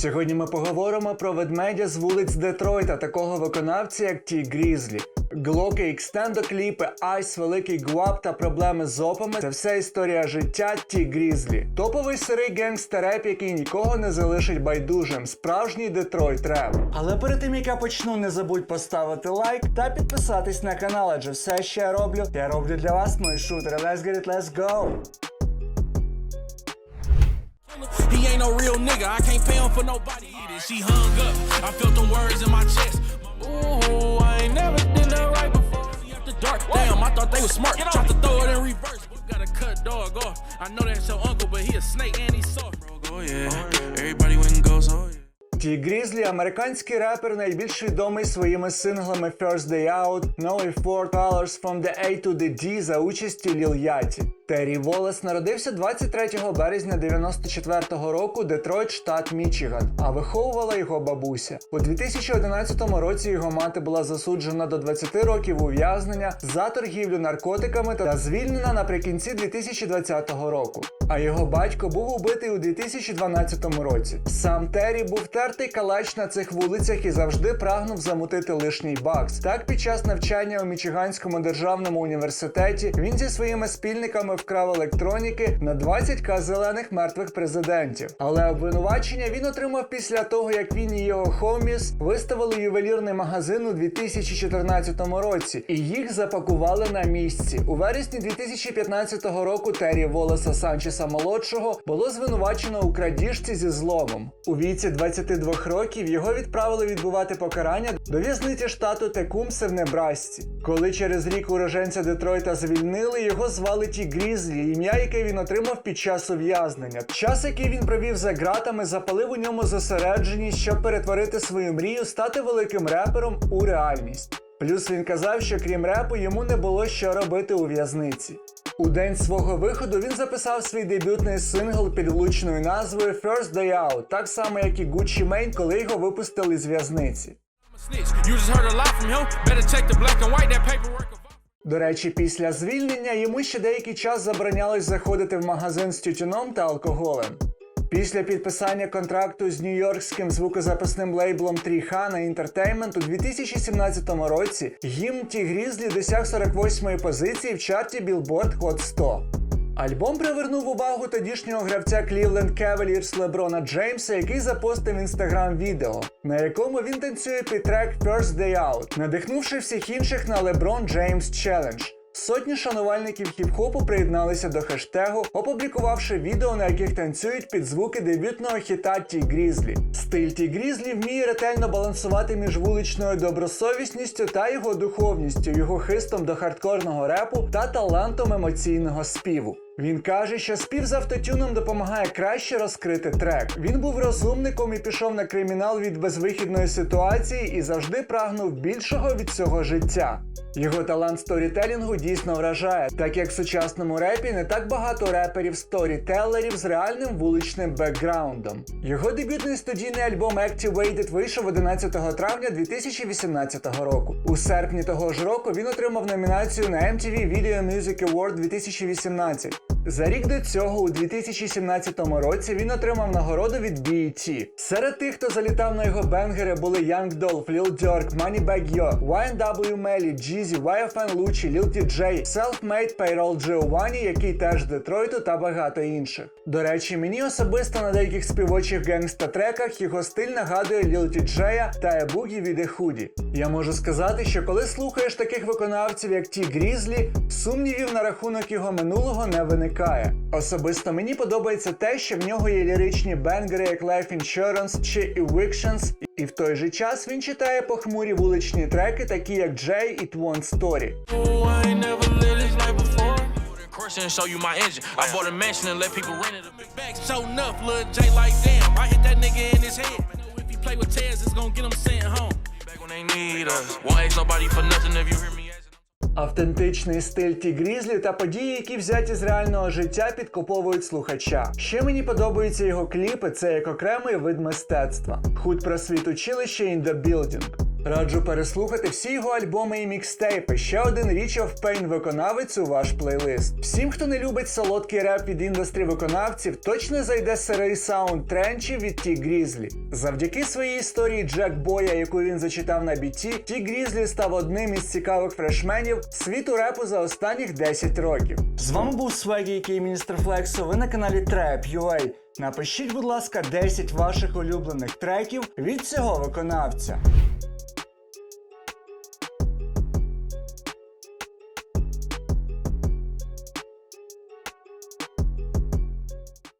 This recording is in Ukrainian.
Сьогодні ми поговоримо про ведмедя з вулиць Детройта, такого виконавця, як Ті Грізлі. Глоки, екстендо кліпи, айс, великий гуап та проблеми з опами це все історія життя Ті Грізлі. Топовий сирий генгстер реп, який нікого не залишить байдужим. Справжній Детройт реп. Але перед тим як я почну, не забудь поставити лайк та підписатись на канал, адже все, що я роблю, я роблю для вас, мої шутери. Let's get it, let's go! He ain't no real nigga. I can't pay him for nobody either. She hung up. I felt them words in my chest. Ooh, I ain't never did that right before. See After dark, damn, I thought they was smart. Tried to throw it in reverse. but Gotta cut dog off. I know that's your uncle, but he a snake and he's soft. Bro, go yeah. Everybody went and goes, oh yeah. Ті Грізлі американський репер, найбільш відомий своїми синглами First Day Out, No Four Colors From the A to the D за участю Ліл Яті. Террі Волес народився 23 березня 94-го року Детройт, штат Мічиган, а виховувала його бабуся. У 2011 році його мати була засуджена до 20 років ув'язнення за торгівлю наркотиками та звільнена наприкінці 2020 року. А його батько був убитий у 2012 році. Сам Террі був тертий калач на цих вулицях і завжди прагнув замутити лишній бакс. Так, під час навчання у Мічиганському державному університеті він зі своїми спільниками вкрав електроніки на 20к зелених мертвих президентів. Але обвинувачення він отримав після того, як він і його хоміс виставили ювелірний магазин у 2014 році, і їх запакували на місці. У вересні 2015 року Террі Волеса Санчеса молодшого було звинувачено у крадіжці зі зломом. У віці 22 років його відправили відбувати покарання до в'язниці штату Текумсе в Небрасці. Коли через рік уроженця Детройта звільнили, його звали Ті Грізлі, ім'я, яке він отримав під час ув'язнення. Час, який він провів за ґратами, запалив у ньому зосередженість, щоб перетворити свою мрію, стати великим репером у реальність. Плюс він казав, що крім репу йому не було що робити у в'язниці. У день свого виходу він записав свій дебютний сингл під влучною назвою First Day Out, так само як і Gucci Mane, коли його випустили з в'язниці. До речі, після звільнення йому ще деякий час заборонялось заходити в магазин з тютюном та алкоголем. Після підписання контракту з нью-йоркським звукозаписним лейблом Тріхана Entertainment у 2017 році гімн Ті Грізлі досяг 48-ї позиції в чарті Billboard Hot 100. Альбом привернув увагу тодішнього гравця Cleveland Cavaliers Леброна Джеймса, який запостив інстаграм відео, на якому він танцює під трек First Day Out, надихнувши всіх інших на LeBron James Challenge. Сотні шанувальників хіп-хопу приєдналися до хештегу, опублікувавши відео, на яких танцюють під звуки дебютного хіта Ті Грізлі. Стиль Ті Грізлі вміє ретельно балансувати між вуличною добросовісністю та його духовністю, його хистом до хардкорного репу та талантом емоційного співу. Він каже, що спів з автотюном допомагає краще розкрити трек. Він був розумником і пішов на кримінал від безвихідної ситуації і завжди прагнув більшого від цього життя. Його талант сторітелінгу дійсно вражає, так як в сучасному репі не так багато реперів-сторітелерів з реальним вуличним бекграундом. Його дебютний студійний альбом Activated вийшов 11 травня 2018 року. У серпні того ж року він отримав номінацію на MTV Video Music Award 2018. За рік до цього, у 2017 році, він отримав нагороду від BET. Серед тих, хто залітав на його бенгери, були Young Dolph, Lil Durk, Moneybagg Yo, YNW Melly, Jeezy, YFN Lucci, Lil TJ, Self-Made, Payroll Giovanni, який теж Детройту та багато інших. До речі, мені особисто на деяких співочих генгста-треках його стиль нагадує Lil TJ та Ебугі від Ехуді. Я можу сказати, що коли слухаєш таких виконавців, як Ті Грізлі, сумнівів на рахунок його минулого не виникає. Особисто мені подобається те, що в нього є ліричні бенгери, як Life Insurance чи Evictions, і в той же час він читає похмурі вуличні треки, такі як Jay і Twon Story. And show you my engine. I bought a mansion and let people rent it. Big bag so enough, Lil J like damn. I hit that nigga in his head. If he play with Tez, it's gonna get him sent home. Back when they need us. Won't ask nobody for nothing if you hear me. Автентичний стиль Ті Грізлі та події, які взяті з реального життя, підкуповують слухача. Ще мені подобаються його кліпи, це як окремий вид мистецтва. Худ про світ училище in the building. Раджу переслухати всі його альбоми і мікстейпи. Ще один Reach of Pain виконавець у ваш плейлист. Всім, хто не любить солодкий реп від індустрі виконавців, точно зайде сирий саунд тренчі від Ті Грізлі. Завдяки своїй історії Джек Боя, яку він зачитав на біті, Ті Грізлі став одним із цікавих фрешменів світу репу за останніх 10 років. З вами був Свегі, який міністр Флексу. Ви на каналі Trap.ua. Напишіть, будь ласка, 10 ваших улюблених треків від цього виконавця.